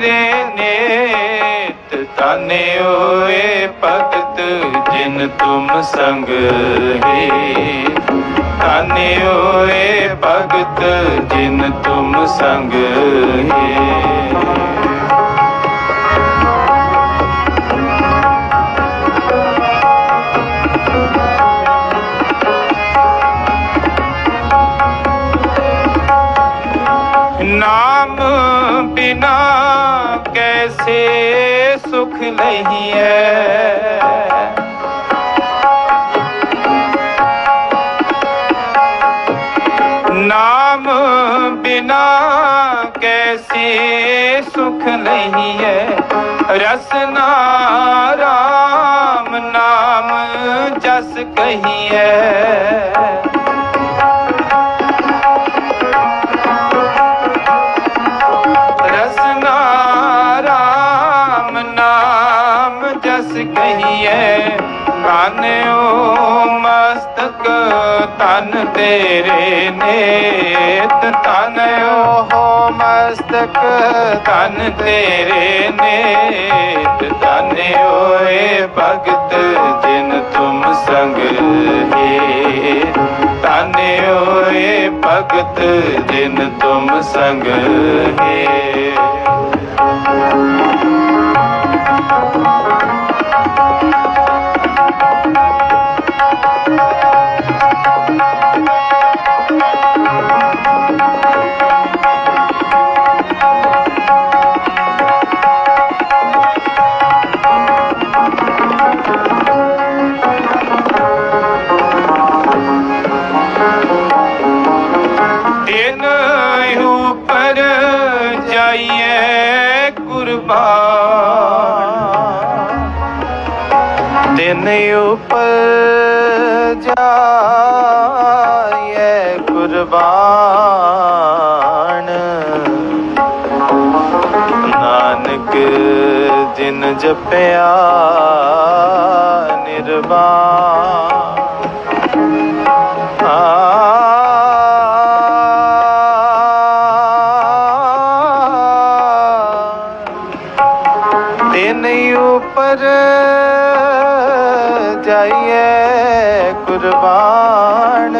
ਤੇਰੇ ਨੇਤ ਤਾਨੇ ਓਏ ਭਗਤ ਜਿਨ ਤੁਮ ਸੰਗ ਹੈ ਤਾਨੇ ਓਏ ਭਗਤ ਜਿਨ ਤੁਮ ਸੰਗ ਹੈ ਨਾਮ ਬਿਨਾ ਕੈਸੇ ਸੁਖ ਹੈ ਨਾਮ ਬਿਨਾ ਕੈਸੇ ਸੁਖ ਲਈਐ ਰਸਨਾ ਰਾਮ ਨਾਮ ਜਸ ਕਹੀਏ ਕਹੀਏ ਕਾਨਿਓ ਮਸਤਕ, ਤਨ ਤੇਰੇ ਨੇਤ। ਤਨਿਓ ਹੋ ਮਸਤਕ, ਤਨ ਤੇਰੇ ਨੇਤ। ਤਨਿਓ ਏ ਭਗਤ, ਜਿਨ ਤੁਮ ਸੰਗ ਹੈ ਤਾਨਿਓ ਏ ਭਗਤ, ਜਿਨ ਤੁਮ ਸੰਗ ਹੈ ਦਿਨ ਉਪਰ ਜਾਈਏ ਕੁਰਬਾਨ। ਦਿਨ ਉਪਰ ਜਾਈਏ ਕੁਰਬਾਨ। ਨਾਨਕ ਜਿਨ ਜਪਿਆ ਨਿਰਵਾਣ। ਤੇ ਨਹੀਂ ਉਪਰ ਜਾਈਏ ਕੁਰਬਾਨ।